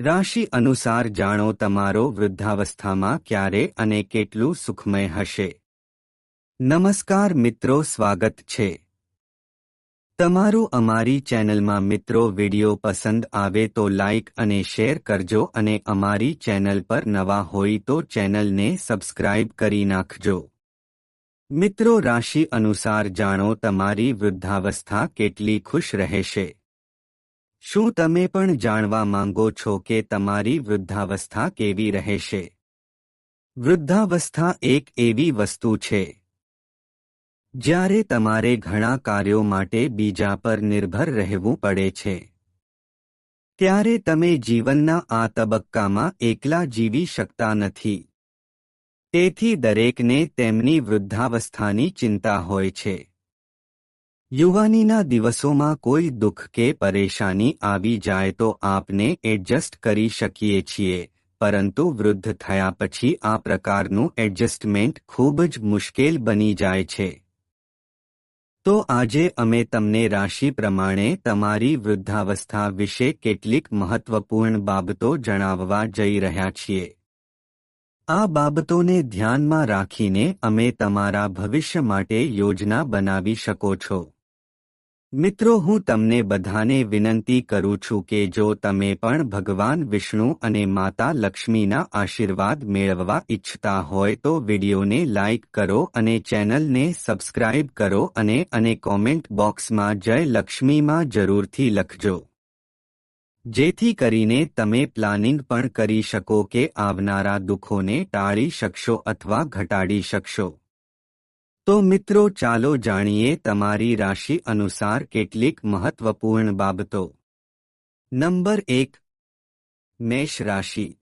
રાશિ અનુસાર જાણો તમારો વૃદ્ધાવસ્થામાં ક્યારે અને કેટલું સુખમય હશે. નમસ્કાર મિત્રો, સ્વાગત છે. તમારું અમારી ચેનલમાં મિત્રો વિડિયો પસંદ આવે તો લાઇક અને શેર કરજો અને અમારી ચેનલ પર નવા હોય તો ચેનલને સબસ્ક્રાઇબ કરી નાખજો. મિત્રો, રાશિ અનુસાર જાણો તમારી વૃદ્ધાવસ્થા કેટલી ખુશ રહેશે. શું તમે પણ જાણવા માંગો છો કે તમારી વૃદ્ધાવસ્થા કેવી રહેશે? વૃદ્ધાવસ્થા એક એવી વસ્તુ છે, જ્યારે તમારે ઘણા કાર્યો માટે બીજા પર નિર્ભર રહેવું પડે છે. ત્યારે તમે જીવનના આ તબક્કામાં એકલા જીવી શકતા નથી. તેથી દરેકને તેમની વૃદ્ધાવસ્થાની ચિંતા હોય છે. યુવાનીના દિવસોમાં કોઈ દુઃખ કે પરેશાની આવી જાય તો આપને એડજસ્ટ કરી શકીએ છીએ. પરંતુ વૃદ્ધ થયા પછી આ પ્રકારનું એડજસ્ટમેન્ટ ખૂબ જ મુશ્કેલ બની જાય છે. તો આજે અમે તમને રાશિ પ્રમાણે તમારી વૃદ્ધાવસ્થા વિશે કેટલીક મહત્વપૂર્ણ બાબતો જણાવવા જઈ રહ્યા છીએ. આ બાબતોને ધ્યાનમાં રાખીને અમે તમારા ભવિષ્ય માટે યોજના બનાવી શકો છો. મિત્રો, હું તમને બધાને વિનંતી કરું છું કે જો તમે પણ ભગવાન, વિષ્ણુ અને માતા લક્ષ્મીના આશીર્વાદ મેળવવા ઈચ્છતા હોય તો વિડીયોને લાઇક કરો અને ચેનલને સબસ્ક્રાઇબ કરો અને અને કોમેન્ટ બોક્સમાં જય લક્ષ્મીમાં જરૂરથી લખજો. જેથી કરીને તમે પ્લાનિંગ પણ કરી શકો કે આવનારા દુઃખોને ટાળી શકશો અથવા ઘટાડી શકશો. તો મિત્રો, ચાલો જાણીએ તમારી રાશિ અનુસાર કેટલીક મહત્વપૂર્ણ બાબતો. નંબર એક, મેષ રાશિ.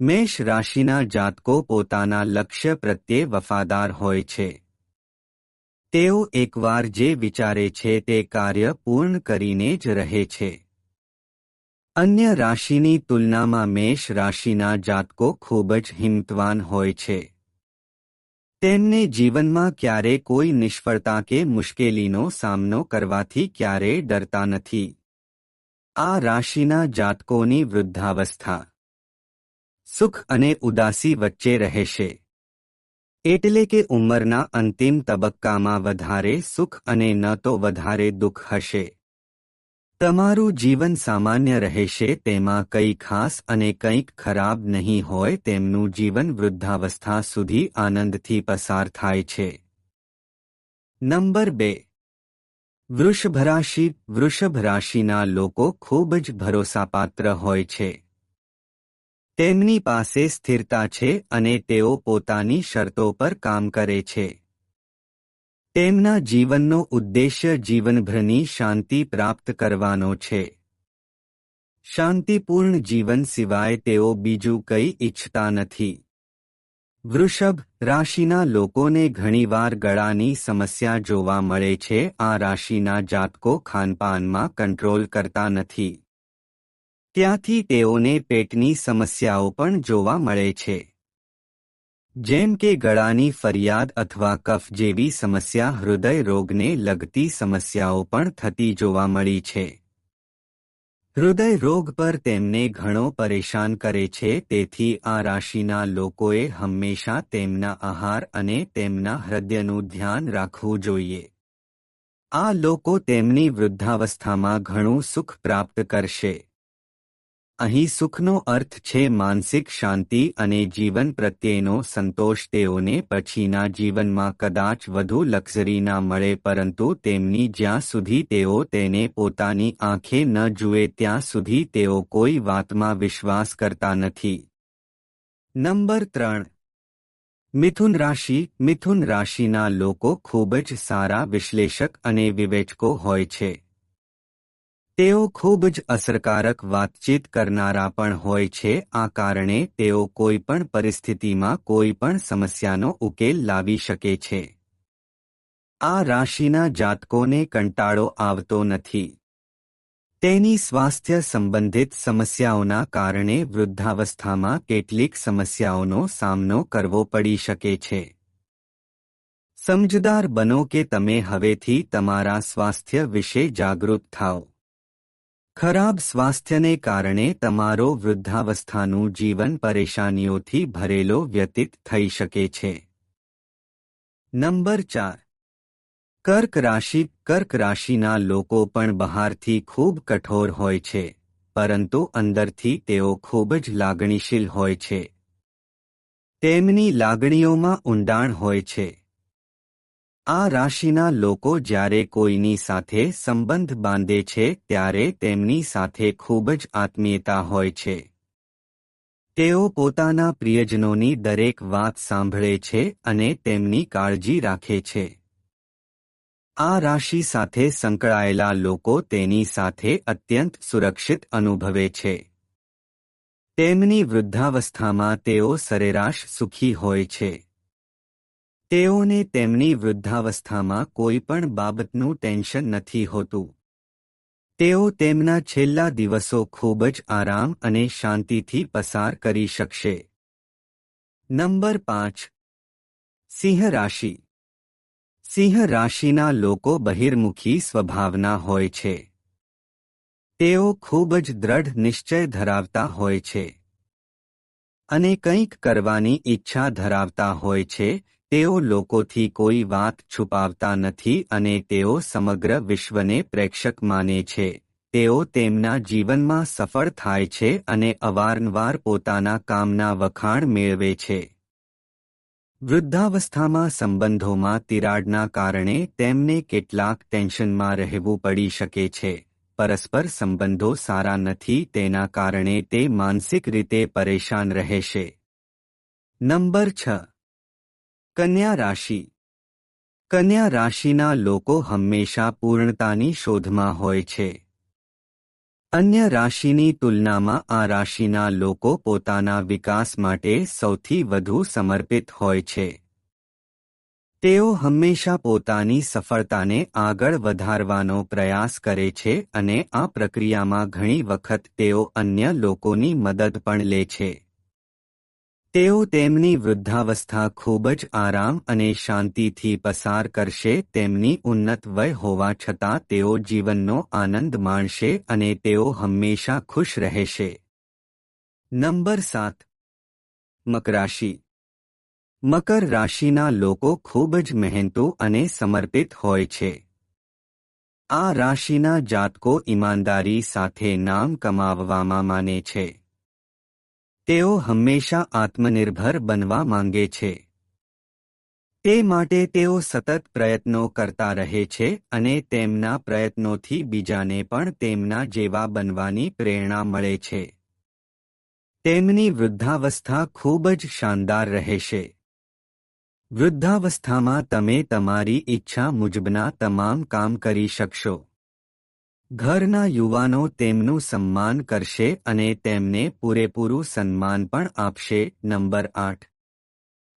મેષ રાશિના જાતકો પોતાના લક્ષ્ય પ્રત્યે વફાદાર હોય છે. તેઓ એકવાર જે વિચારે છે તે કાર્ય પૂર્ણ કરીને જ રહે છે. અન્ય રાશિની તુલનામાં મેષ રાશિના જાતકો ખૂબ જ હિંમતવાન હોય છે. તેમને જીવનમાં ક્યારે કોઈ નિષ્ફળતા કે મુશ્કેલીનો સામનો કરવાથી ક્યારેય ડરતા નથી. આ રાશિના જાતકોની વૃદ્ધાવસ્થા. સુખ અને ઉદાસી વચ્ચે રહેશે. એટલે કે ઉંમરના અંતિમ તબક્કામાં વધારે સુખ અને ન તો વધારે દુઃખ હશે. તમારું જીવન સામાન્ય રહેશે તેમાં કંઈ ખાસ અને કંઈક ખરાબ નહીં હોય તેમનું જીવન વૃદ્ધાવસ્થા સુધી આનંદથી પસાર થાય છે. નંબર બે. વૃષભ રાશિ વૃષભ રાશિના લોકો ખૂબ જ ભરોસાપાત્ર હોય છે. તેમની પાસે સ્થિરતા છે અને તેઓ પોતાની શરતો પર કામ કરે છે. તેમના જીવનનો ઉદ્દેશ્ય જીવનભરની શાંતિ પ્રાપ્ત કરવાનો છે. શાંતિપૂર્ણ જીવન સિવાય તેઓ બીજું કંઈ ઇચ્છતા નથી. વૃષભ રાશિના લોકોને ઘણીવાર ગળાની સમસ્યા જોવા મળે છે, આ રાશિના જાતકો ખાનપાનમાં કંટ્રોલ કરતા નથી. ત્યાંથી તેઓને પેટની સમસ્યાઓ પણ જોવા મળે છે. જેમ કે ગળાની ફરિયાદ અથવા કફ જેવી સમસ્યા હૃદય રોગને લગતી સમસ્યાઓ પણ થતી જોવા મળી છે. હૃદય રોગ પર તેમને ઘણો પરેશાન કરે છે, તેથી આ રાશિના લોકોએ હંમેશા તેમના આહાર અને તેમના હૃદયનું ધ્યાન રાખવું જોઈએ. આ લોકો તેમની વૃદ્ધાવસ્થામાં ઘણું સુખ પ્રાપ્ત કરશે. અહીં સુખનો અર્થ છે માનસિક શાંતિ અને જીવન પ્રત્યેનો સંતોષ તેઓને પછીના જીવનમાં કદાચ વધુ લક્ઝરી ના મળે પરંતુ તેમની જ્યાં સુધી તેઓ તેને પોતાની આંખે ન જુએ ત્યાં સુધી તેઓ કોઈ વાતમાં વિશ્વાસ કરતા નથી. નંબર ત્રણ. મિથુન રાશિ. મિથુન રાશિના લોકો ખૂબ જ સારા વિશ્લેષક અને વિવેચકો હોય છે. તેઓ ખૂબ જ અસરકારક વાતચીત કરનારા પણ હોય છે, આ કારણે તેઓ કોઈ પણ પરિસ્થિતિમાં કોઈ પણ સમસ્યાનો ઉકેલ લાવી શકે છે. આ રાશિના જાતકોને કંટાળો આવતો નથી. તેની સ્વાસ્થ્ય સંબંધિત સમસ્યાઓના કારણે વૃદ્ધાવસ્થામાં કેટલીક સમસ્યાઓનો સામનો કરવો પડી શકે છે. સમજદાર બનો કે તમે હવેથી તમારા સ્વાસ્થ્ય વિશે જાગૃત થાઓ. ખરાબ સ્વાસ્થ્યને કારણે તમારો વૃદ્ધાવસ્થાનું જીવન પરેશાનીઓથી ભરેલો વ્યતીત થઈ શકે છે. નંબર ચાર. કર્ક રાશિ, કર્ક રાશિના લોકો પણ બહારથી ખૂબ કઠોર હોય છે, પરંતુ અંદરથી તેઓ ખૂબ જ લાગણીશીલ હોય છે. તેમની લાગણીઓમાં ઊંડાણ હોય છે. આ રાશિના લોકો જ્યારે કોઈની સાથે સંબંધ બાંધે છે ત્યારે તેમની સાથે ખૂબ જ આત્મીયતા હોય છે. તેઓ પોતાના પ્રિયજનોની દરેક વાત સાંભળે છે અને તેમની કાળજી રાખે છે. આ રાશિ સાથે સંકળાયેલા લોકો તેની સાથે અત્યંત સુરક્ષિત અનુભવે છે. તેમની વૃદ્ધાવસ્થામાં તેઓ સરેરાશ સુખી હોય છે. તેઓને તેમની વૃદ્ધાવસ્થામાં કોઈ પણ બાબતનું ટેન્શન નથી હોતું. તેઓ તેમના છેલ્લા દિવસો ખૂબ જ આરામ અને શાંતિથી પસાર કરી શકશે. નંબર પાંચ. સિંહ રાશિ. સિંહ રાશિના લોકો બહિર્મુખી સ્વભાવના હોય છે. તેઓ ખૂબ જ દ્રઢ નિશ્ચય ધરાવતા હોય છે. અને કંઈક કરવાની ઈચ્છા ધરાવતા હોય છે તેઓ લોકોથી કોઈ વાત છુપાવતા નથી અને તેઓ સમગ્ર વિશ્વને પ્રેક્ષક માને છે. તેઓ તેમના જીવનમાં સફળ થાય છે અને અવારનવાર પોતાના કામના વખાણ મેળવે છે. વૃદ્ધાવસ્થામાં સંબંધોમાં તિરાડના કારણે તેમને કેટલાક ટેન્શનમાં રહેવું પડી શકે છે. પરસ્પર સંબંધો સારા નથી તેના કારણે તે માનસિક રીતે પરેશાન રહેશે. નંબર છ. કન્યા રાશિ. કન્યા રાશિના લોકો હંમેશા પૂર્ણતાની શોધમાં હોય છે. અન્ય રાશિની તુલનામાં આ રાશિના લોકો પોતાના વિકાસ માટે સૌથી વધુ સમર્પિત હોય છે. તેઓ હંમેશા પોતાની સફળતાને આગળ વધારવાનો પ્રયાસ કરે છે અને આ પ્રક્રિયામાં ઘણી વખત તેઓ અન્ય લોકોની મદદ પણ લે છે. તેઓ તેમની વૃદ્ધાવસ્થા ખૂબ જ આરામ અને શાંતિથી પસાર કરશે, તેમની ઉન્નત વય હોવા છતાં તેઓ જીવનનો આનંદ માણશે અને તેઓ હંમેશા ખુશ રહેશે. નંબર સાત. મકરાશિ મકર રાશિના લોકો ખૂબ જ મહેનતુ અને સમર્પિત હોય છે. આ રાશિના જાતકો ઈમાનદારી સાથે નામ કમાવવામાં માને છે. તેઓ હંમેશા આત્મનિર્ભર બનવા માંગે છે. તે માટે તેઓ સતત પ્રયત્નો કરતા રહે છે અને તેમના પ્રયત્નોથી બીજાને પણ તેમના જેવા બનવાની પ્રેરણા મળે છે. તેમની વૃદ્ધાવસ્થા ખૂબ જ શાનદાર રહેશે. વૃદ્ધાવસ્થામાં તમે તમારી ઈચ્છા મુજબના તમામ કામ કરી શકશો. ઘરના યુવાનો તેમનું સન્માન કરશે અને તેમને પૂરેપૂરું સન્માન પણ આપશે. નંબર આઠ.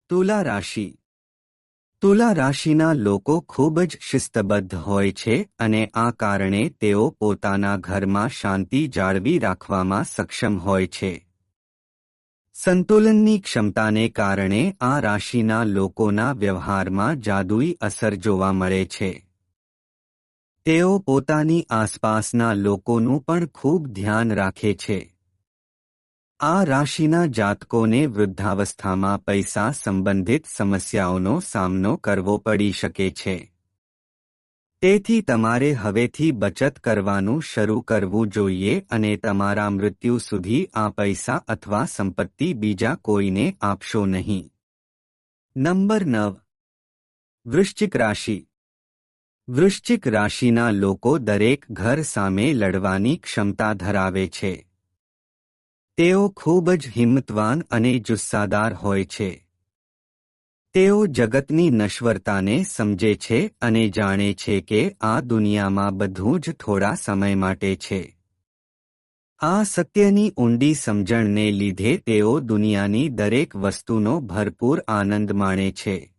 તુલા રાશિ. તુલા રાશિના લોકો ખૂબ જ શિસ્તબદ્ધ હોય છે અને આ કારણે તેઓ પોતાના ઘરમાં શાંતિ જાળવી રાખવામાં સક્ષમ હોય છે. સંતુલનની ક્ષમતાને કારણે આ રાશિના લોકોના વ્યવહારમાં જાદુઈ અસર જોવા મળે છે. તેઓ પોતાની આસપાસના લોકોનું પણ ખૂબ ધ્યાન રાખે છે. આ રાશિના જાતકોને વૃદ્ધાવસ્થામાં પૈસા સંબંધિત સમસ્યાઓનો સામનો કરવો પડી શકે છે. તેથી તમારે હવેથી બચત કરવાનું શરૂ કરવું જોઈએ અને તમારા મૃત્યુ સુધી આ પૈસા અથવા સંપત્તિ બીજા કોઈને આપશો નહીં. નંબર નવ. વૃશ્ચિક રાશિ. વૃશ્ચિક રાશિના લોકો દરેક ઘર સામે લડવાની ક્ષમતા ધરાવે છે. તેઓ ખૂબ જ હિંમતવાન અને જુસ્સાદાર હોય છે. તેઓ જગતની નશ્વરતાને સમજે છે અને જાણે છે કે આ દુનિયામાં બધું જ થોડા સમય માટે છે. આ સત્યની ઊંડી સમજણને લીધે તેઓ દુનિયાની દરેક વસ્તુનો ભરપૂર આનંદ માણે છે.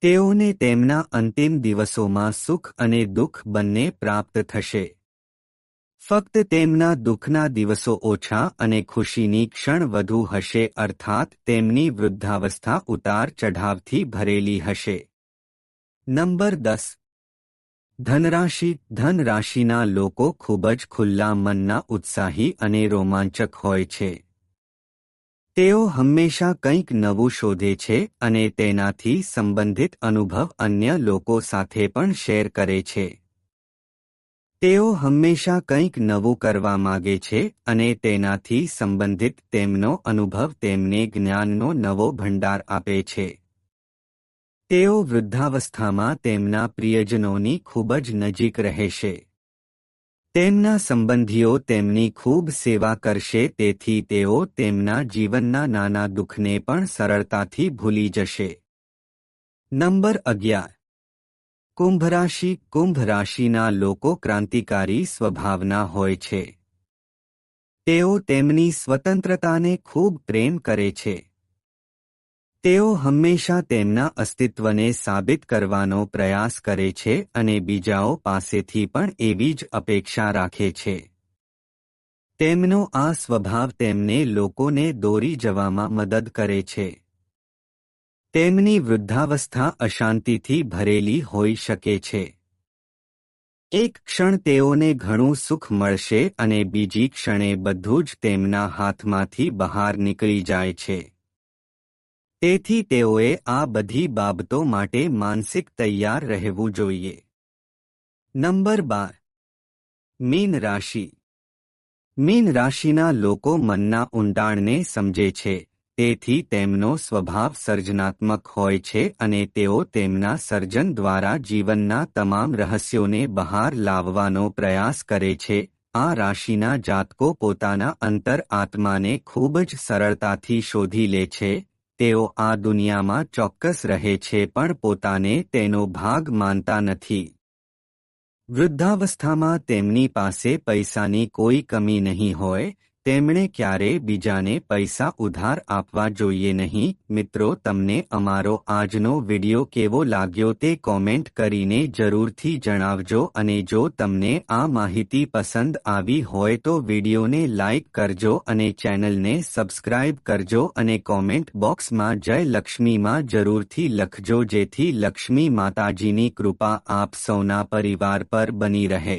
તેઓને તેમના અંતિમ દિવસોમાં સુખ અને દુઃખ બંને પ્રાપ્ત થશે. ફક્ત તેમના દુઃખના દિવસો ઓછા અને ખુશીની ક્ષણ વધુ હશે અર્થાત તેમની વૃદ્ધાવસ્થા ઉતાર ચઢાવથી ભરેલી હશે. નંબર દસ. ધનરાશિ. ધનરાશિના લોકો ખૂબ જ ખુલ્લા મનના ઉત્સાહી અને રોમાંચક હોય છે. તેઓ હંમેશા કંઈક નવું શોધે છે અને તેનાથી સંબંધિત અનુભવ અન્ય લોકો સાથે પણ શેર કરે છે. તેઓ હંમેશા કંઈક નવું કરવા માગે છે અને તેનાથી સંબંધિત તેમનો અનુભવ તેમને જ્ઞાનનો નવો ભંડાર આપે છે. તેઓ વૃદ્ધાવસ્થામાં તેમના પ્રિયજનોની ખૂબ જ નજીક રહેશે તેમના સંબંધીઓ તેમની ખૂબ સેવા કરશે, તેથી તેઓ તેમના જીવનના નાના દુઃખને પણ સરળતાથી ભૂલી જશે. નંબર અગિયાર. કુંભ રાશિ કુંભ રાશિના લોકો ક્રાંતિકારી સ્વભાવના હોય છે. તેઓ તેમની સ્વતંત્રતાને ખૂબ પ્રેમ કરે છે. તેઓ હંમેશા તેમના અસ્તિત્વને સાબિત કરવાનો પ્રયાસ કરે છે અને બીજાઓ પાસેથી પણ એવી જ અપેક્ષા રાખે છે. તેમનો આ સ્વભાવ તેમને લોકોને દોરી જવામાં મદદ કરે છે. તેમની વૃદ્ધાવસ્થા અશાંતિથી ભરેલી હોઈ શકે છે. એક ક્ષણ તેઓને ઘણું સુખ મળશે અને બીજી ક્ષણે બધું જ તેમના હાથમાંથી બહાર નીકળી જાય છે. તેથી તેઓએ આ બધી બાબતો માટે માનસિક તૈયાર રહેવું જોઈએ. નંબર બાર. મીન રાશિ. મીન રાશિના લોકો મનના ઊંડાણને સમજે છે, તેથી તેમનો સ્વભાવ સર્જનાત્મક હોય છે અને તેઓ તેમના સર્જન દ્વારા જીવનના તમામ રહસ્યોને બહાર લાવવાનો પ્રયાસ કરે છે. આ રાશિના જાતકો પોતાના અંતર આત્માને ખૂબ જ સરળતાથી શોધી લે છે તેઓ આ દુનિયામાં ચોક્કસ રહે છે પણ પોતાને તેનો ભાગ માનતા નથી. વૃદ્ધાવસ્થામાં તેમની પાસે પૈસાની કોઈ કમી નહીં હોય તેમણે ક્યારેય બીજાને પૈસા ઉધાર આપવા જોઈએ નહીં? મિત્રો, તમને અમારો આજનો વિડિયો કેવો લાગ્યો તે કોમેન્ટ કરીને જરૂરથી જણાવજો અને જો તમને આ માહિતી પસંદ આવી હોય તો વિડિયોને લાઇક કરજો અને ચેનલને સબસ્ક્રાઇબ કરજો અને કોમેન્ટ બોક્સમાં જય લક્ષ્મીમાં જરૂરથી લખજો જેથી લક્ષ્મી માતાજીની કૃપા આપ સૌના પરિવાર પર બની રહે.